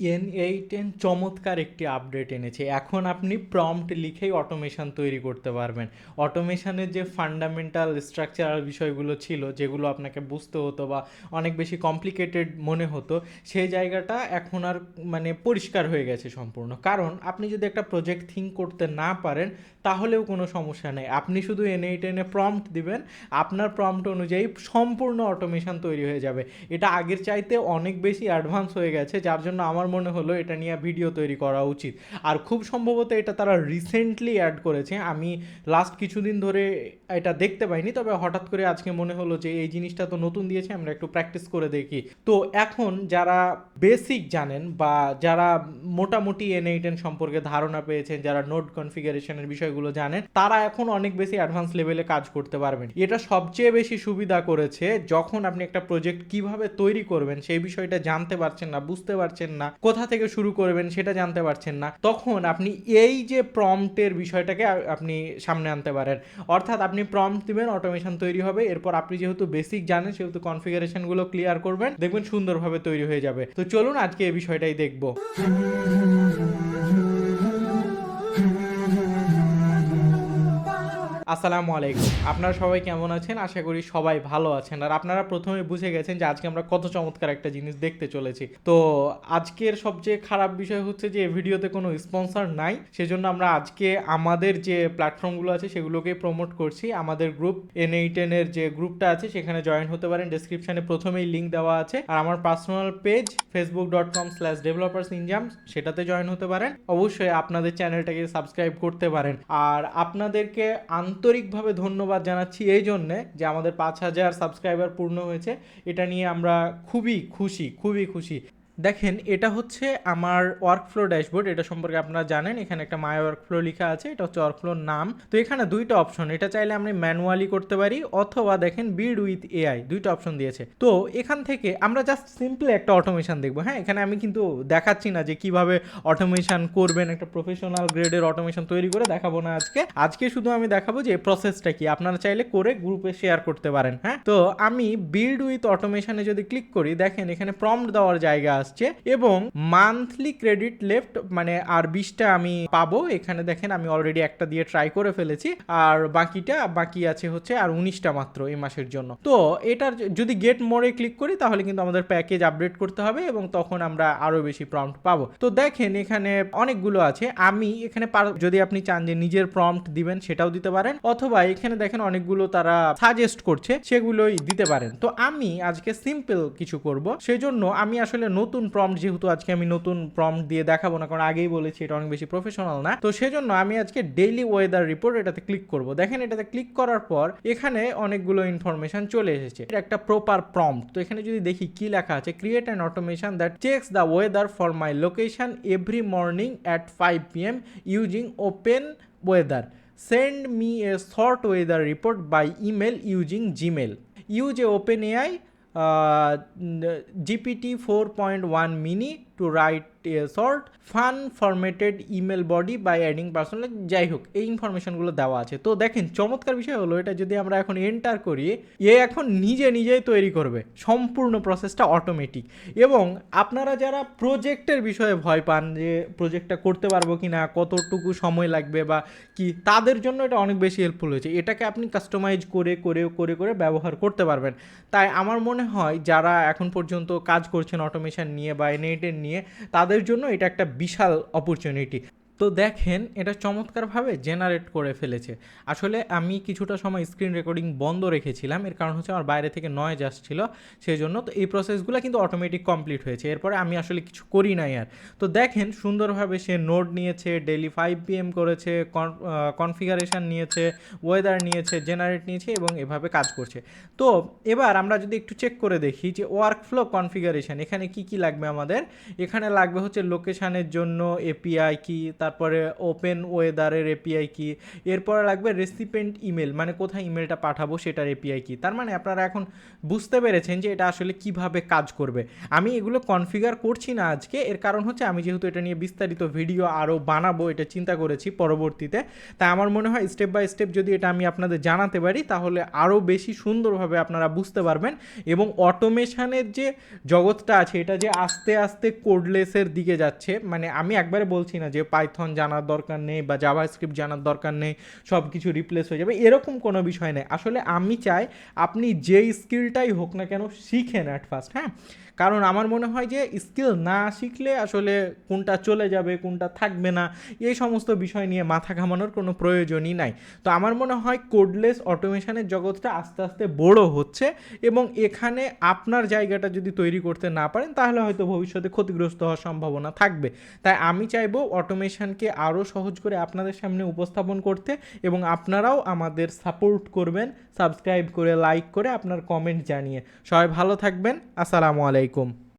N eighteen চমৎকার একটি update এনেছে। এখন আপনি প্রম্পট লিখেই অটোমেশন তৈরি করতে পারবেন। অটোমেশনের যে ফান্ডামেন্টাল স্ট্রাকচারাল বিষয়গুলো ছিল, যেগুলো আপনাকে বুঝতে হতো বা অনেক বেশি কমপ্লিকেটেড মনে হতো সেই জায়গাটা এখন আর মানে পরিষ্কার হয়ে গেছে সম্পূর্ণ। কারণ আপনি যদি একটা প্রজেক্ট থিঙ্ক করতে না পারেন, তাহলেও কোনো সমস্যা নেই। আপনি শুধু এন এইটেনে প্রম্পট দিবেন, আপনার প্রম্পট অনুযায়ী সম্পূর্ণ অটোমেশন তৈরি হয়ে যাবে। এটা আগের চাইতে অনেক বেশি অ্যাডভান্স হয়ে গেছে, যার জন্য আমার মনে হলো এটা নিয়ে ভিডিও তৈরি করা উচিত। আর খুব সম্ভবত এটা তারা রিসেন্টলি অ্যাড করেছে। আমি লাস্ট কিছুদিন ধরে এটা দেখতে পাইনি, তবে হঠাৎ করে আজকে মনে হলো যে এই জিনিসটা তো নতুন দিয়েছে, আমরা একটু প্র্যাকটিস করে দেখি। তো এখন যারা বেসিক জানেন বা যারা মোটামুটি এন এইটেন সম্পর্কে ধারণা পেয়েছেন, যারা নোট কনফিগারেশনের বিষয়গুলো জানেন, তারা এখন অনেক বেশি অ্যাডভান্স লেভেলে কাজ করতে পারবেন। এটা সবচেয়ে বেশি সুবিধা করেছে যখন আপনি একটা প্রজেক্ট কীভাবে তৈরি করবেন, সেই বিষয়টা জানতে পারছেন না, বুঝতে পারছেন না কোথা থেকে শুরু করবেন সেটা জানতে পারছেন না, তখন আপনি এই যে প্রম্পটের বিষয়টাকে আপনি সামনে আনতে পারেন। অর্থাৎ আপনি প্রম্পট দিবেন অটোমেশন তৈরি হবে, এরপর আপনি যেহেতু বেসিক জানেন, সেহেতু কনফিগারেশনগুলো ক্লিয়ার করবেন, দেখবেন সুন্দরভাবে তৈরি হয়ে যাবে। তো চলুন আজকে এই বিষয়টাই দেখব। আসসালামু আলাইকুম। আপনারা সবাই কেমন আছেন? আশা করি সবাই ভালো আছেন। আর আপনারা প্রথমে বুঝে গেছেন যে আজকে আমরা কত চমৎকার একটা জিনিস দেখতে চলেছি। তো আজকের সবচেয়ে খারাপ বিষয় হচ্ছে যে এই ভিডিওতে কোনো স্পন্সর নাই। সেজন্য আমরা আজকে আমাদের যে প্ল্যাটফর্মগুলো আছে, সেগুলোকে প্রমোট করছি। আমাদের গ্রুপ এন এইটেনের যে গ্রুপটা আছে, সেখানে জয়েন হতে পারেন। ডেসক্রিপশনে প্রথমেই লিঙ্ক দেওয়া আছে। আর আমার personal page Facebook dot com slash developers Injam সেটাতে জয়েন হতে পারেন। অবশ্যই আপনাদের চ্যানেলটাকে সাবস্ক্রাইব করতে পারেন। আর আপনাদেরকে আন্তরিকভাবে ধন্যবাদ জানাচ্ছি এই জন্যে যে আমাদের পাঁচ হাজার সাবস্ক্রাইবার পূর্ণ হয়েছে। এটা নিয়ে আমরা খুবই খুশি খুবই খুশি। দেখেন, এটা হচ্ছে আমার ওয়ার্কফ্লো ড্যাশবোর্ড এটা সম্পর্কে আপনারা জানেন, এখানে একটা মাই ওয়ার্কফ্লো লেখা আছে, এটা হচ্ছে ওয়ার্কফ্লোর নাম। তো এখানে দুইটা অপশন এটা চাইলে আমরা ম্যানুয়ালি করতে পারি, অথবা দেখেন বিড উইথ এআই দুইটা অপশন দিয়েছে। তো এখান থেকে আমরা জাস্ট সিম্পলি একটা অটোমেশন দেখব। হ্যাঁ এখানে আমি কিন্তু দেখাচ্ছি না যে কীভাবে অটোমেশন করবেন, একটা প্রফেশনাল গ্রেডের অটোমেশন তৈরি করে দেখাবো না আজকে। আজকে শুধু আমি দেখাবো যে প্রসেসটা কি, আপনারা চাইলে করে গ্রুপে শেয়ার করতে পারেন হ্যাঁ? তো আমি বিল্ড উইথ অটোমেশনে যদি ক্লিক করি, দেখেন, এখানে প্রম্পট দেওয়ার জায়গা আসছে এবং মান্থলি ক্রেডিট লেফট মানে আর বিশটা আমি পাবো। এখানে দেখেন আমি অলরেডি একটা দিয়ে ট্রাই করে ফেলেছি। আর বাকিটা বাকি আছে হচ্ছে আর উনিশটা মাত্র এই মাসের জন্য। তো এটার যদি গেট মোড়ে ক্লিক করি, তাহলে কিন্তু আমাদের প্যাকেজ আপডেট করতে হবে এবং তখন আমরা আরও বেশি প্রম্পট পাবো। তো দেখেন এখানে অনেকগুলো আছে। আমি এখানে যদি আপনি চান যে নিজের প্রম্পট দিবেন, সেটাও দিতে পারেন। অথবা এখানে দেখেন অনেকগুলো তারা সাজেস্ট করছে, সেগুলোই দিতে পারেন। তো আমি আজকে সিম্পল কিছু করব। সেই জন্য আমি আসলে নতুন প্রম্পট যেহেতু আজকে আমি নতুন প্রম্পট দিয়ে দেখাবো না, কারণ আগেই বলেছি এটা অনেক বেশি প্রফেশনাল না। তো সেজন্য আমি আজকে ডেইলি ওয়েদার রিপোর্ট এটাতে ক্লিক করব। দেখেন এটাতে ক্লিক করার পর এখানে অনেকগুলো ইনফরমেশন চলে এসেছে। এটা একটা প্রপার প্রম্পট তো এখানে যদি দেখি কি লেখা আছে create an automation that checks the weather for my location every morning at five P M using OpenWeather send me a short weather report by email using Gmail use a OpenAI GPT four point one mini to write a short fun formatted email body by adding personal যাই হোক, এই ইনফরমেশনগুলো দেওয়া আছে। তো দেখেন, চমৎকার বিষয় হলো এটা যদি আমরা এখন এন্টার করি, এ এখন নিজে নিজেই তৈরি করবে। সম্পূর্ণ প্রসেসটা অটোমেটিক এবং আপনারা যারা প্রজেক্টের বিষয়ে ভয় পান যে প্রজেক্টটা করতে পারব কি না কতটুকু সময় লাগবে বা কি, তাদের জন্য এটা অনেক বেশি হেল্পফুল হয়েছে। এটাকে আপনি কাস্টমাইজ করে করে করে করে ব্যবহার করতে পারবেন। তাই আমার মনে হয়, যারা এখন পর্যন্ত কাজ করছেন অটোমেশন নিয়ে বা এনএইটের নিয়ে, তাদের জন্য এটা একটা বিশাল অপরচুনিটি তো দেখেন, এটা চমৎকারভাবে জেনারেট করে ফেলেছে। আসলে আমি কিছুটা সময় স্ক্রিন রেকর্ডিং বন্ধ রেখেছিলাম, এর কারণ হচ্ছে আমার বাইরে থেকে নয়েজ আসছিল সেই জন্য তো এই প্রসেসগুলো কিন্তু অটোমেটিক কমপ্লিট হয়েছে। এরপরে আমি আসলে কিছু করি নাই আর। তো দেখেন, সুন্দরভাবে সে নোট নিয়েছে ডেলি ফাইভ পিএম করেছে কনফিগারেশন নিয়েছে ওয়েদার নিয়েছে জেনারেট নিয়েছে এবং এভাবে কাজ করছে। তো এবার আমরা যদি একটু চেক করে দেখি যে ওয়ার্ক ফ্লো কনফিগারেশন এখানে কি কি লাগবে আমাদের? এখানে লাগবে হচ্ছে লোকেশানের জন্য এপিআই কি তারপরে ওপেন ওয়েদারের এপিআই কি? এরপরে লাগবে রেসিপেন্ট ইমেল মানে কোথায় ইমেলটা পাঠাবো সেটার এপিআই কি? তার মানে আপনারা এখন বুঝতে পেরেছেন যে এটা আসলে কীভাবে কাজ করবে। আমি এগুলো কনফিগার করছি না আজকে, এর কারণ হচ্ছে আমি যেহেতু এটা নিয়ে বিস্তারিত ভিডিও আরও বানাবো, এটা চিন্তা করেছি পরবর্তীতে। তাই আমার মনে হয় স্টেপ বাই স্টেপ যদি এটা আমি আপনাদের জানাতে পারি, তাহলে আরও বেশি সুন্দরভাবে আপনারা বুঝতে পারবেন এবং অটোমেশনের যে জগৎটা আছে, এটা যে আস্তে আস্তে কোডলেসের দিকে যাচ্ছে মানে আমি একবারে বলছি না যে পাইথন জানার দরকার নেই বা জাভা স্ক্রিপ্ট জানার দরকার নেই সব কিছু রিপ্লেস হয়ে যাবে, এরকম কোনো বিষয় নেই। আসলে আমি চাই আপনি যেই স্কিলটাই হোক না কেন শিখেন অ্যাট ফার্স্ট হ্যাঁ? কারণ আমার মনে হয় যে স্কিল না শিখলে আসলে কোনটা চলে যাবে, কোনটা থাকবে না, এই সমস্ত বিষয় নিয়ে মাথা ঘামানোর কোনো প্রয়োজনই নাই। তো আমার মনে হয় কোডলেস অটোমেশনের জগৎটা আস্তে আস্তে বড় হচ্ছে এবং এখানে আপনার জায়গাটা যদি তৈরি করতে না পারেন, তাহলে হয়তো ভবিষ্যতে ক্ষতিগ্রস্ত হওয়ার সম্ভাবনা থাকবে। তাই আমি চাইব অটোমেশনকে আরও সহজ করে আপনাদের সামনে উপস্থাপন করতে এবং আপনারাও আমাদের সাপোর্ট করবেন, সাবস্ক্রাইব করে, লাইক করে আপনার কমেন্ট জানিয়ে। সবাই ভালো থাকবেন, আসসালামু আলাইকুম।